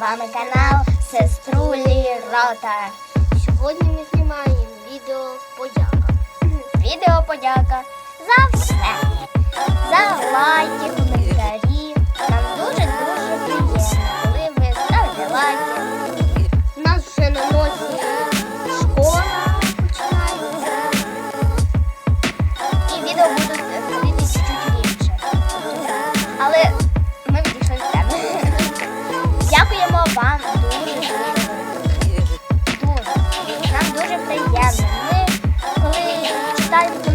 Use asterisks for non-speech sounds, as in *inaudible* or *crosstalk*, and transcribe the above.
вами канал Сеструлі Рота. Сьогодні ми знімаємо відео подяка. *clears throat* Відео подяка за все, за лайки, коментарі. Нам дуже-дуже приємно, коли ви ставите лайки. У нас вже на носі школа. І відео будуть е, ходити чуть-чуть. Але вам дуже дуже. Нам дуже приємно. Ми коли читаємо.